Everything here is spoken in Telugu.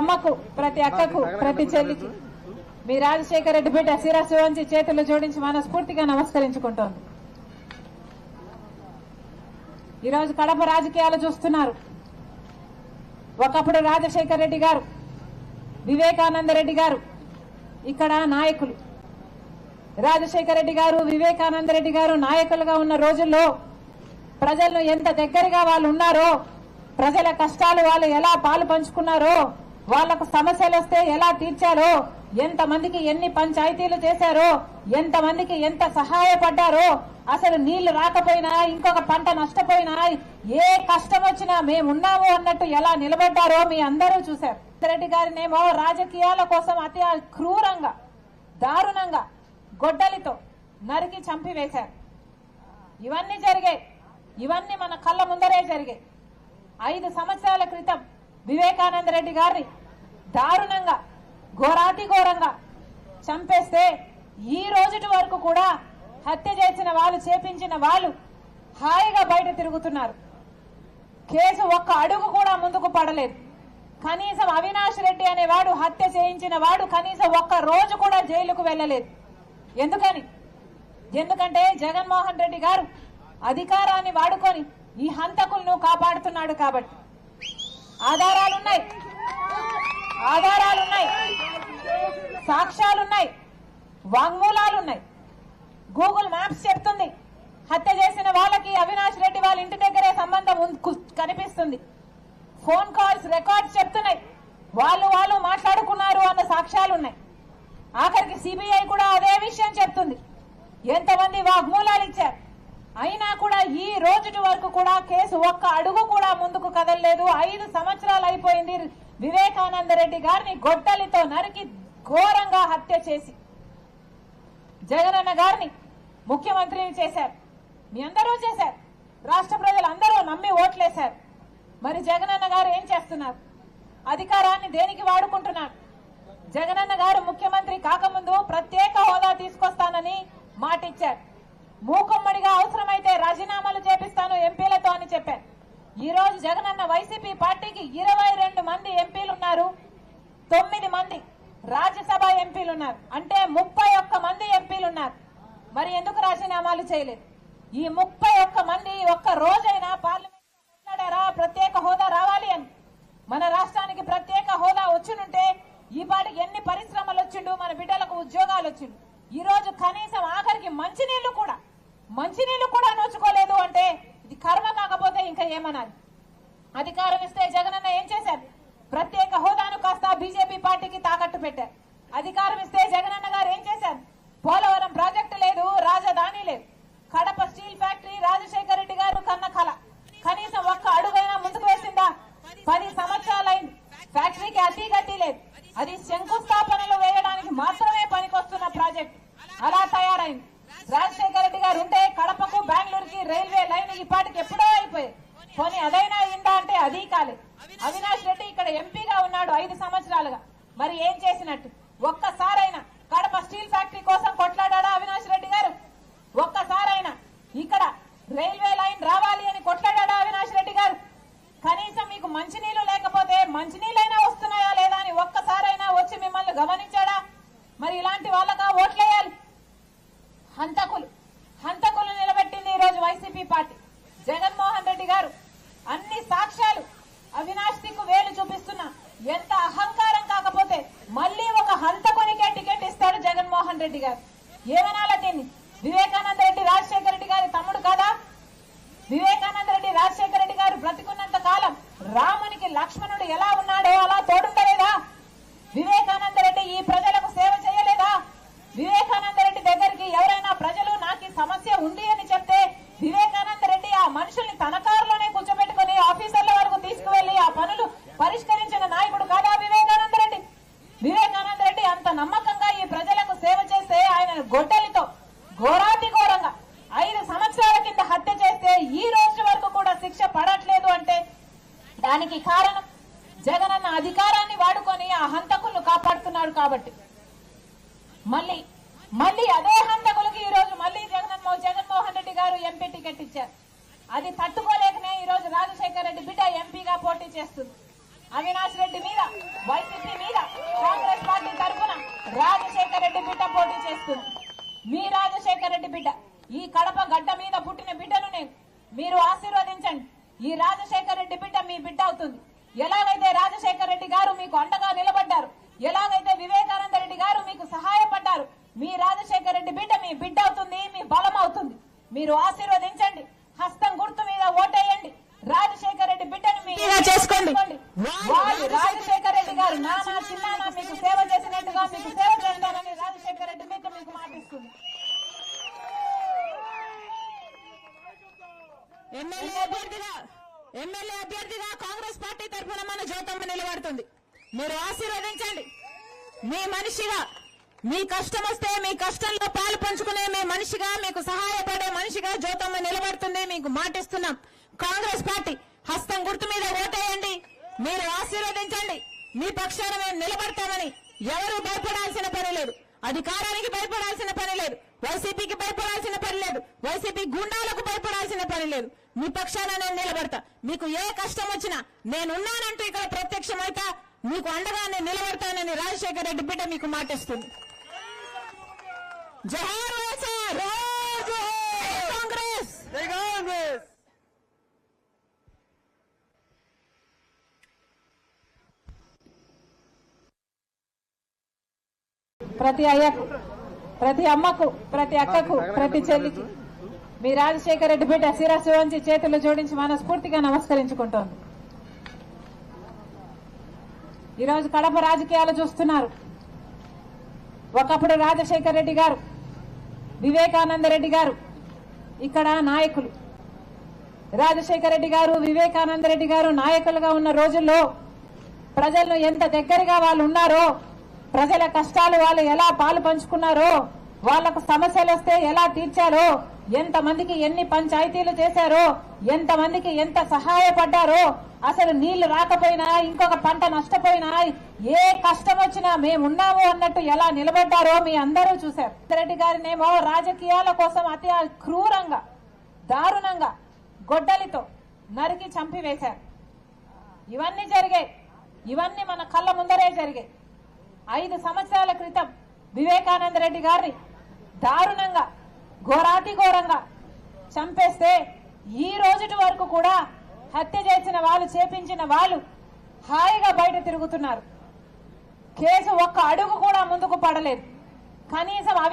అమ్మకు ప్రతి అక్కకు ప్రతి చెల్లికి. మీ రాజశేఖర రెడ్డి బిడ్డ శిరస్సు వంచి చేతులు జోడించి మనస్ఫూర్తిగా నమస్కరించుకుంటోంది. ఈరోజు కడప రాజకీయాలు చూస్తున్నారు. ఒకప్పుడు రాజశేఖర రెడ్డి గారు వివేకానంద రెడ్డి గారు ఇక్కడ నాయకులు. రాజశేఖర రెడ్డి గారు వివేకానంద రెడ్డి గారు నాయకులుగా ఉన్న రోజుల్లో ప్రజలను ఎంత దగ్గరగా వాళ్ళు ఉన్నారో ప్రజల కష్టాలు వాళ్ళు ఎలా పాలు పంచుకున్నారో వాళ్ళకు సమస్యలు వస్తే ఎలా తీర్చారో ఎంతమందికి ఎన్ని పంచాయతీలు చేశారో? ఎంతమందికి ఎంత సహాయపడ్డారో? అసలు నీళ్ళు రాకపోయినా ఇంకొక పంట నష్టపోయినా ఏ కష్టం వచ్చినా మేమున్నాము అన్నట్టు ఎలా నిలబడ్డారో మీ అందరూ చూశారు. రెడ్డి గారినేమో రాజకీయాల కోసం అతి క్రూరంగా దారుణంగా గొడ్డలితో నరికి చంపివేశారు. ఇవన్నీ జరిగాయి. ఇవన్నీ మన కళ్ళ ముందరే జరిగాయి. ఐదు సంవత్సరాల క్రితం వివేకానంద రెడ్డి గారిని దారుణంగా ఘోరాతి ఘోరంగా చంపేస్తే ఈ రోజుటి వరకు కూడా హత్య చేసిన వాళ్ళు చేపించిన వాళ్ళు హాయిగా బయట తిరుగుతున్నారు. కేసు ఒక్క అడుగు కూడా ముందుకు పడలేదు. కనీసం అవినాష్ రెడ్డి అనేవాడు హత్య చేయించిన వాడు కనీసం ఒక్క రోజు కూడా జైలుకు వెళ్ళలేదు. ఎందుకని? ఎందుకంటే జగన్మోహన్ రెడ్డి గారు అధికారాన్ని వాడుకొని ఈ హంతకులను కాపాడుతున్నాడు కాబట్టి. ఆధారాలున్నాయి. ఆధారాలున్నాయి. సాక్ష్యాలున్నాయి. వాంగ్మూలాలున్నాయి. గూగుల్ మ్యాప్స్ చెప్తుంది. హత్య చేసిన వాళ్ళకి అవినాష్ రెడ్డి వాళ్ళ ఇంటి దగ్గరే సంబంధం కనిపిస్తుంది. ఫోన్ కాల్స్ రికార్డ్స్ చెప్తున్నాయి. వాళ్ళు వాళ్ళు మాట్లాడుకున్నారు అన్న సాక్ష్యాలున్నాయి. ఆఖరికి సిబిఐ కూడా అదే విషయం చెప్తుంది. ఎంతమంది వాగ్మూలాలు ఇచ్చారు? అయినా కూడా ఈ రోజుటి వరకు కూడా కేసు ఒక్క అడుగు కూడా ముందుకు కదలలేదు. ఐదు సంవత్సరాలు అయిపోయింది వివేకానంద రెడ్డి గారిని గొడ్డలితో నరికి ఘోరంగా హత్య చేసి జగనన్న గారిని ముఖ్యమంత్రిని చేశారు. మీ అందరూ చేశారు. రాష్ట్ర ప్రజలు అందరూ నమ్మి ఓట్లేశారు. మరి జగనన్న గారు ఏం చేస్తున్నారు? అధికారాన్ని దేనికి వాడుకుంటున్నారు? జగనన్న గారు ముఖ్యమంత్రి కాకముందు ప్రత్యేక హోదా తీసుకొస్తానని మాటిచ్చారు. మూకుమ్మడిగా అవసరమైతే రాజీనామాలు చేపిస్తాను ఎంపీలతో అని చెప్పారు. ఈ రోజు జగనన్న వైసీపీ పార్టీకి ఇరవై రెండు మంది ఎంపీలున్నారు. తొమ్మిది మంది రాజ్యసభ ఎంపీలున్నారు. అంటే ముప్పై ఒక్క మంది ఎంపీలున్నారు. మరి ఎందుకు రాజీనామాలు చేయలేదు? ఈ ముప్పై ఒక్క మంది ఒక్క రోజైనా పార్లమెంట్ మాట్లాడారా? ప్రత్యేక హోదా రావాలి అని. మన రాష్ట్రానికి ప్రత్యేక హోదా వచ్చినుంటే ఈ పాటికి ఎన్ని పరిశ్రమలు వచ్చిండు? మన బిడ్డలకు ఉద్యోగాలు వచ్చిండు. ఈ రోజు కనీసం ఆఖరికి మంచినీళ్ళు కూడా మంచినీళ్ళు కూడా నోచుకోలేదు అంటే ఇది కర్మ కాకపోతే ఇంకా ఏమనాలి? అధికారం ఇస్తే జగనన్న ఏం చేశారు? ప్రత్యేక హోదాను కాస్త బీజేపీ పార్టీకి తాకట్టు పెట్టారు. అధికారం ఇస్తే జగనన్న గారు ఏం చేశారు? పోలవరం ప్రాజెక్టు లేదు రాజధాని లేదు. కడప స్టీల్ ఫ్యాక్టరీ రాజశేఖర రెడ్డి గారు కన్న కళ కనీసం ఒక్క అడుగైనా ముందుకు వేసిందా పది సంవత్సరాలైంది ఫ్యాక్టరీకి అతి గతి లేదు అది శంకుస్థాపనలు వేయడానికి మాత్రమే పనికొస్తున్న ప్రాజెక్ట్ అలా తయారైంది రాజశేఖర రెడ్డి గారు ఉంటే కడపకు బెంగళూరుకి రైల్వే లైన్ ఈ పాటికి ఎప్పుడో అయిపోయింది పోనీ అదైనా అయిందా అంటే అది కాలేదు అవినాష్ రెడ్డి ఇక్కడ ఎంపీగా ఉన్నాడు ఐదు సంవత్సరాలుగా మరి ఏం చేసినట్టు ఒక్కసారైనా కడప స్టీల్ ఫ్యాక్టరీ కోసం కొట్లాడా అవినాష్ రెడ్డి గారు ఒక్కసారైనా ఇక్కడ రైల్వే లైన్ రావాలి అని కొట్లాడా అవినాష్ రెడ్డి గారు కనీసం మీకు మంచినీళ్ళు లేకపోతే మంచినీళ్ళైనా వస్తున్నాయా లేదా అని ఒక్కసారైనా వచ్చి మిమ్మల్ని గమనించాడా మరి ఇలాంటి వాళ్ళగా ఓట్లేయాలి హంతకులు హంతకులు నిలబెట్టింది ఈ రోజు వైసీపీ పార్టీ జగన్మోహన్ రెడ్డి గారు అన్ని సాక్ష్యాలు అవినాష్ దిక్కు వేలు చూపిస్తున్నా ఎంత అహంకారం కాకపోతే మళ్ళీ ఒక హంతకునికే టికెట్ ఇస్తాడు జగన్మోహన్ రెడ్డి గారు ఏమనాల దీన్ని వివేకానంద రెడ్డి రాజశేఖర రెడ్డి గారి తమ్ముడు కాదా వివేకానంద రెడ్డి రాజశేఖర రెడ్డి గారు బ్రతికున్నంత కాలం రామునికి లక్ష్మణుడు ఎలా ఉన్నాడో అలా తోడు వివేకానంద రెడ్డి ఈ ప్రజలకు సేవ చేయలేదా వివేకానంద రెడ్డి దగ్గరికి ఎవరైనా ప్రజలు నాకు ఈ సమస్య ఉంది అని చెప్తే వివేకానంద రెడ్డి ఆ మనుషుల్ని తన కారులోనే కూర్చోబెట్టుకుని ఆఫీసర్ల వరకు తీసుకువెళ్ళి ఆ పనులు పరిష్కరించిన నాయకుడు కాదా వివేకానంద రెడ్డి వివేకానంద రెడ్డి అంత నమ్మకంగా ఈ ప్రజలకు సేవ చేస్తే ఆయన గొడ్డలితో ఘోరాతి ఘోరంగా ఐదు సంవత్సరాల కింద హత్య చేస్తే ఈ రోజు వరకు కూడా శిక్ష పడట్లేదు అంటే దానికి కారణం జగనన్న అధికారాన్ని వాడుకొని ఆ హంతకులను కాపాడుతున్నాడు కాబట్టి. మళ్ళీ మళ్ళీ అదే హంతకులకి ఈ రోజు మళ్ళీ జగన్మో జగన్మోహన్ రెడ్డి గారు ఎంపీ టికెట్ ఇచ్చారు. అది తట్టుకోలేకనే ఈ రోజు రాజశేఖర రెడ్డి బిడ్డ ఎంపీగా పోటీ చేస్తుంది. అవినాష్ రెడ్డి మీద వైసీపీ మీద కాంగ్రెస్ పార్టీ తరఫున రాజశేఖర రెడ్డి బిడ్డ పోటీ చేస్తుంది. మీ రాజశేఖర రెడ్డి బిడ్డ ఈ కడప గడ్డ మీద పుట్టిన బిడ్డను నేను మీరు ఆశీర్వదించండి. ఈ రాజశేఖర రెడ్డి బిడ్డ మీ బిడ్డ అవుతుంది. ఎలాగైతే రాజశేఖర రెడ్డి గారు మీకు అండగా నిలబడ్డారు ఎలాగైతే వివేకానంద రెడ్డి గారు మీకు సహాయపడ్డారు మీ రాజశేఖర రెడ్డి బిడ్డ మీ బిడ్డ అవుతుంది మీ బలం అవుతుంది. మీరు ఆశీర్వదించండి హస్తం గుర్తు మీద ఓటేయండి రాజశేఖర రెడ్డి బిడ్డను మీ ఇలా చేసుకోండి. వాళ్ళు రాజశేఖర రెడ్డి గారు నానా చిన్నానా మీకు సేవ చేసినట్టుగా మీకు సేవ చేస్తానని రాజశేఖర రెడ్డి బిడ్డ మీకు మాటిస్తుంది ఎమ్మెల్యే అభ్యర్థిగా ఎమ్మెల్యే అభ్యర్థిగా కాంగ్రెస్ పార్టీ తరఫున మన జ్యోతమ్మ నిలబడుతుంది. మీరు ఆశీర్వదించండి. మీ మనిషిగా మీ కష్టం వస్తే మీ కష్టంలో పాలు పంచుకునే మీ మనిషిగా మీకు సహాయపడే మనిషిగా జ్యోతమ్మ నిలబడుతుంది. మీకు మాటిస్తున్నాం. కాంగ్రెస్ పార్టీ హస్తం గుర్తు మీద ఓటేయండి. మీరు ఆశీర్వదించండి. మీ పక్షాన మేము నిలబడతామని ఎవరు భయపడాల్సిన పని లేదు. అధికారానికి భయపడాల్సిన పని లేదు. వైసీపీకి భయపడాల్సిన పని లేదు వైసీపీ గుండాలకు భయపడాల్సిన పని లేదు. మీ పక్షాన నేను నిలబడతా. మీకు ఏ కష్టం వచ్చినా నేనున్నానంటూ ఇక్కడ ప్రత్యక్షమైతా మీకు అండగా నేను నిలబడతానని రాజశేఖర రెడ్డి బిడ్డ మీకు మాటిస్తుంది. జోహార్ కాంగ్రెస్! కాంగ్రెస్! ప్రతి అయ్యకు ప్రతి అమ్మకు ప్రతి అక్కకు ప్రతి చెల్లికి మీ రాజశేఖర రెడ్డిపేట బిడ్డ శిరస్సు చేతులు జోడించి మనస్ఫూర్తిగా నమస్కరించుకుంటోంది. ఈరోజు కడప రాజకీయాలు చూస్తున్నారు. ఒకప్పుడు రాజశేఖర రెడ్డి గారు వివేకానంద రెడ్డి గారు ఇక్కడ నాయకులు. రాజశేఖర రెడ్డి గారు వివేకానంద రెడ్డి గారు నాయకులుగా ఉన్న రోజుల్లో ప్రజలను ఎంత దగ్గరగా వాళ్ళు ఉన్నారో ప్రజల కష్టాలు వాళ్ళు ఎలా పాలు పంచుకున్నారో వాళ్ళకు సమస్యలు వస్తే ఎలా తీర్చారో ఎంతమందికి ఎన్ని పంచాయతీలు చేశారో ఎంతమందికి ఎంత సహాయపడ్డారో అసలు నీళ్ళు రాకపోయినా ఇంకొక పంట నష్టపోయినా ఏ కష్టం వచ్చినా మేమున్నాము అన్నట్టు ఎలా నిలబడ్డారో మీ అందరూ చూశారు. రెడ్డి గారినేమో రాజకీయాల కోసం అతి క్రూరంగా దారుణంగా గొడ్డలితో నరికి చంపివేశారు. ఇవన్నీ జరిగాయి. ఇవన్నీ మన కళ్ళ ముందరే జరిగాయి. ఐదు సంవత్సరాల క్రితం వివేకానంద రెడ్డి గారిని దారుణంగా ఘోరాతి ఘోరంగా చంపేస్తే ఈ రోజుటి వరకు కూడా హత్య చేసిన వాళ్ళు చేపించిన వాళ్ళు హాయిగా బయట తిరుగుతున్నారు. కేసు ఒక్క అడుగు కూడా ముందుకు పడలేదు. కనీసం